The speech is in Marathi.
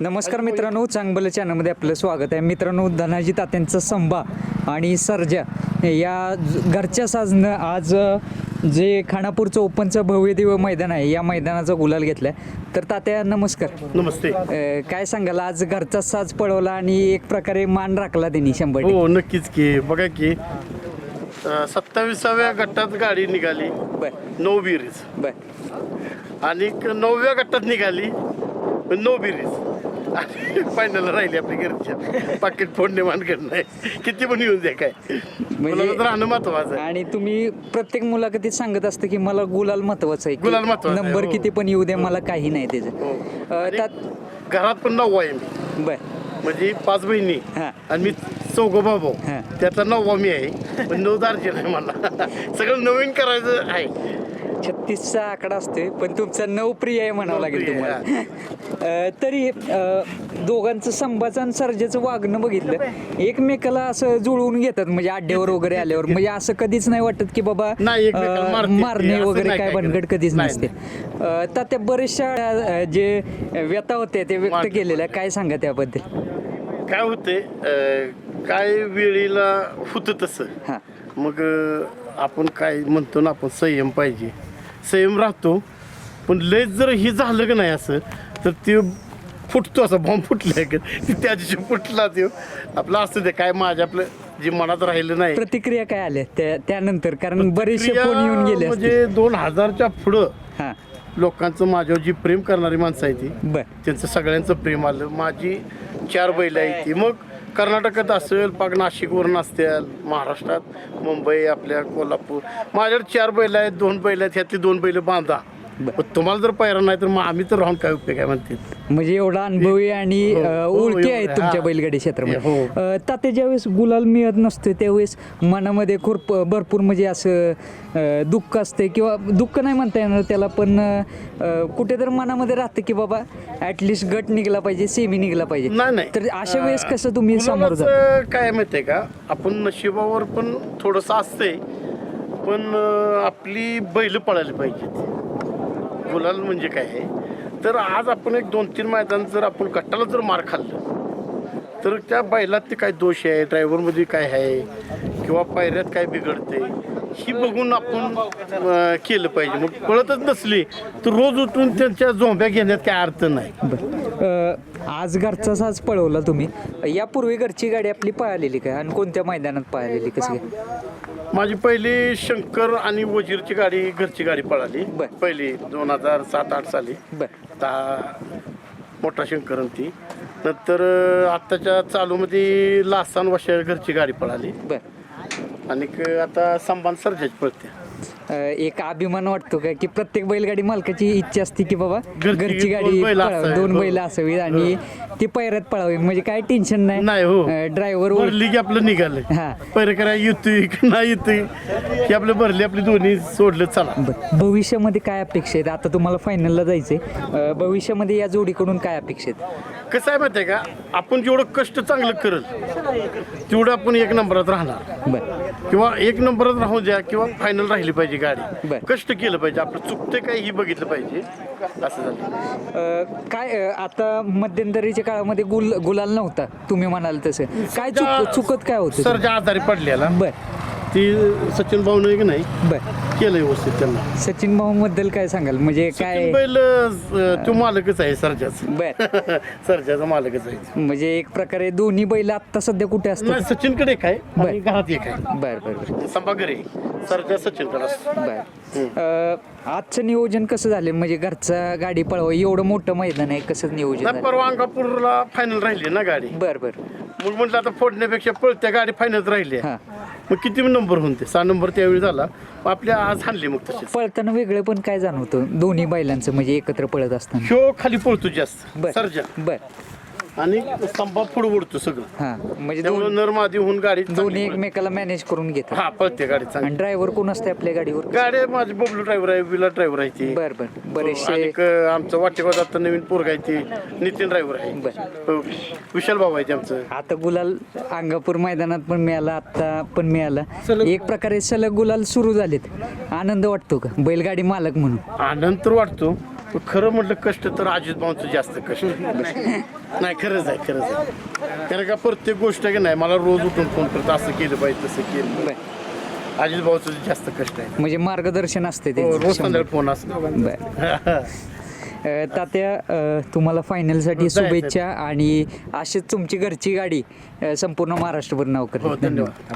नमस्कार मित्रांनो चांगलं चॅनलमध्ये आपलं स्वागत आहे. मित्रांनो धनाजी तात्यांचा संभा आणि सर्जा या घरच्या साजनं आज जे खानापूरचं ओपनचं भव्यदिव्य मैदान आहे या मैदानाचा गुलाल घेतलाय. तर तात्या नमस्कार. नमस्ते. अ, काय सांगाल आज घरचा साज पळवला आणि एक प्रकारे मान राखला त्यांनी शंभर टक्के. हो नक्कीच की. बघा की सत्तावीसाव्या गटात गाडी निघाली. बर. नऊ बिरीज. बर. आणि क- नवव्या गटात निघाली नऊ बिरीज. आणि फायनल राहिली आपली घरच्या पाकिट फोडणे मानकड नाही. किती पण येऊन द्या काय. राहणं महत्वाचं आहे. आणि तुम्ही प्रत्येक मुलाखतीत सांगत असतं की मला गुलाल महत्वाचं आहे. गुलाल महत्वाचं आहे, नंबर हो. किती पण येऊ दे मला काही नाही त्याचं. हो. अ, आणि त्यात घरात पण नववा आहे मी. बर. म्हणजे पाच बहिणी. हा. आणि मी चौघ भाऊ. हा. त्यातला नववा मी आहे. पण नऊ दार्जिन आहे मला. सगळं नवीन करायचं आहे. छत्तीसचा आकडा असतोय पण तुमचा नऊ प्रिय आहे म्हणावं लागेल तुम्हाला. अ, तरी अ, दोघांचं संभाचं आणि सर्जेचं वागणं बघितलं. एकमेकाला असं जुळवून घेतात म्हणजे अड्ड्यावर वगैरे आल्यावर. म्हणजे असं कधीच नाही वाटत की बाबा नाही, एकमेकाला अ, मारतील ते, मारणे असं वगैरे नाही काय काय भानगड. कधीच नाही, नसते. तर त्या बऱ्याचशा अ, जे व्यथा होत्या ते व्यक्त मारतील. केलेल्या काय सांगा त्याबद्दल? काय होते काय वेळेला होतं तसं. हां. मग अं, आपण काय म्हणतो ना आपण संयम पाहिजे. संयम राहतो पण लयच जर हे झालं का नाही असं तर ते फुटतो असा बॉम्ब फुटलाय का? ते त्या दिवशी फुटला ते. आपलं असतं ते काय माझ्या आपलं जे मनात राहिलं नाही. प्रतिक्रिया काय आल्या? त्या त्यानंतर कारण बरेचसे फोन येऊन गेले असतील. म्हणजे दोन हजारच्या पुढं हां. लोकांचं माझ्यावर जी प्रेम करणारी माणसं आहे ती बर. त्यांचं सगळ्यांचं प्रेम आलं. माझी चार बैल आहे ती. मग कर्नाटकात असेल पाक नाशिकवरून असतील महाराष्ट्रात मुंबई आपल्या कोल्हापूर. माझ्याकडे चार बैल आहेत दोन बैल आहेत ह्यातली दोन बैल बांधा. पण तुम्हाला जर पायरा नाही तर मग आम्ही तर राहून काय उपयोग आहे म्हणते? म्हणजे एवढा अनुभवी आणि हो, अ, हो, ओळखी एवढं, आहेत तुमच्या हा. बैलगाडी क्षेत्रामध्ये. हो. अ, तात्या ज्यावेळेस गुलाल मिळत नसते त्यावेळेस मनामध्ये खूप भरपूर म्हणजे असं अ, दुःख असते किंवा दुःख नाही म्हणता येणार त्याला पण अ, कुठेतरी मनामध्ये राहतं की बाबा ऍटलिस्ट गट निघला पाहिजे सेमी निघला पाहिजे. नाही तर अशा वेळेस कसं तुम्ही समोर जा काय माहितीये का? आपण नशिबावर पण थोडंसं असतंय पण अं, आपली बैल पळायला पाहिजेत. गुलाल म्हणजे काय आहे? तर आज आपण एक दोन तीन मैदान जर आपण गट्टाला जर मार खाल्लं तर त्या बैलात ते काय दोष आहे? ड्रायव्हरमध्ये काय आहे? किंवा पायऱ्यात काय बिघडते ही बघून आपण केलं पाहिजे. मग पळतच नसली तर रोज उठून त्यांच्या झोंब्या घेण्यात काय अर्थ नाही. बरं. आज घरचा साज पळवला तुम्ही. यापूर्वी घरची गाडी आपली पळालेली काय? आणि कोणत्या मैदानात पळालेली कसं काय? माझी पहिली शंकर आणि वजीरची गाडी घरची गाडी पळाली. पहिली दोन हजार सात आठ साली. बरं. दहा मोठा शंकर ती. नंतर आत्ताच्या चालूमध्ये लासान वशा घरची गाडी पळाली. बरं. आणि आता संबान सर्जाची पळते. एक अभिमान वाटतो का की प्रत्येक बैलगाडी मालकाची इच्छा असते की बाबा घरची घरची दोन गाडी बैल पळावी, असावी. दोन हो. बैल असावी आणि ती पैऱ्यात पळावी. म्हणजे काय टेन्शन नाही. नाही हो. ड्रायव्हर भरली की आपलं निघालं हा. पैर करायला येतोय की नाही येतोय की आपलं भरली आपली दोन्ही सोडलं चला. भविष्यामध्ये काय अपेक्षा आहेत? आता तुम्हाला फायनलला जायचंय. भविष्यामध्ये या जोडीकडून काय अपेक्षा आहेत? कसं आहे माहिती आहे का? आपण जेवढं कष्ट चांगलं करल तेवढं आपण एक नंबरात राहणार. बर. किंवा एक नंबरात राहू द्या किंवा फायनल राहिली पाहिजे. गाडी. बर. कष्ट केलं पाहिजे. आपलं चुकते काय ही बघितलं पाहिजे. असं झालं. अ, काय अ, आता मध्यंतरीच्या काळामध्ये गुल गुलाल नव्हता. तुम्ही म्हणाल तसं. काय चुक चुकत काय होतं? सरच्या आजारी पडलेला. बर. ती सचिन भाऊन की नाही? बर. केलं व्यवस्थित त्यांना. सचिन भाऊ बद्दल काय सांगाल? म्हणजे काय सचिन बैल अं, तो मालकच आहे सरच्याचा बर. सरच्याचा मालकच आहे. म्हणजे एक प्रकारे दोन्ही बैल आता सध्या कुठे असतात? नाही सचिनकडे एक आहे बर. आणि घरात एक आहे. बर बर बर. संभागरे सरच्या सचिनकडे असतो. बर. अ, आजचं नियोजन कसं झालं? म्हणजे घरचा गाडी पळवा एवढं मोठं मैदान आहे कसं नियोजन नाही झालं? परवा अंगापूरला फायनल राहिली ना गाडी. बर बर. मग म्हटलं आता फोडण्यापेक्षा पळत्या गाडी फायनल राहिली. हा. मग किती नंबर होते सहा नंबर त्यावेळी झाला. मग आपल्या आज हाणली मग तशीच पळताना वेगळं पण काय जाणवतं? दोन्ही बैलांचं म्हणजे एकत्र पळत असताना. ह्यो खाली पळतो जास्त. बर. सरजा. बर. आणि संभा पुढे उडतो सगळं. हा म्हणजे त्यामुळे दोन नरमादी होऊन गाडी दोन्ही. एकमेकाला मॅनेज करून घेतात. हा पळते गाडी चांगली आणि ड्रायव्हर कोण असते आपल्या गाडीवर? गाडी माझी बबलू ड्रायव्हर आहे विला ड्रायव्हर आहे ती. बर बर. बरेचसे आणि क- आमचं वाटेगाव आता नवीन पोरग आहे ती नितीन ड्रायव्हर आहे. बर. हो, विशाल भाऊ आहे ते आमचं आता गुलाल अंगापूर मैदानात पण मिळाला आता पण मिळाला. एक प्रकारे सलग गुलाल सुरू झालेत. आनंद वाटतो का? बैलगाडी मालक म्हणून. आनंद तर वाटतो. खरं म्हटलं कष्ट तर अजित भाऊचं जास्त कष्ट. नाही खरंच आहे खरंच आहे. कारण का प्रत्येक गोष्ट की नाही मला रोज उठून फोन करत असं केलं पाहिजे तसं केलं बर अजित भाऊचं जास्त कष्ट आहे. म्हणजे मार्गदर्शन असते हो, त्यांचं. रोज. संध्याकाळी फोन असतो. अ, तात्या अ, तुम्हाला फायनलसाठी जायचं. शुभेच्छा आणि अशीच तुमची घरची गाडी अ, संपूर्ण महाराष्ट्रभर नाव हो करेल धन्यवाद.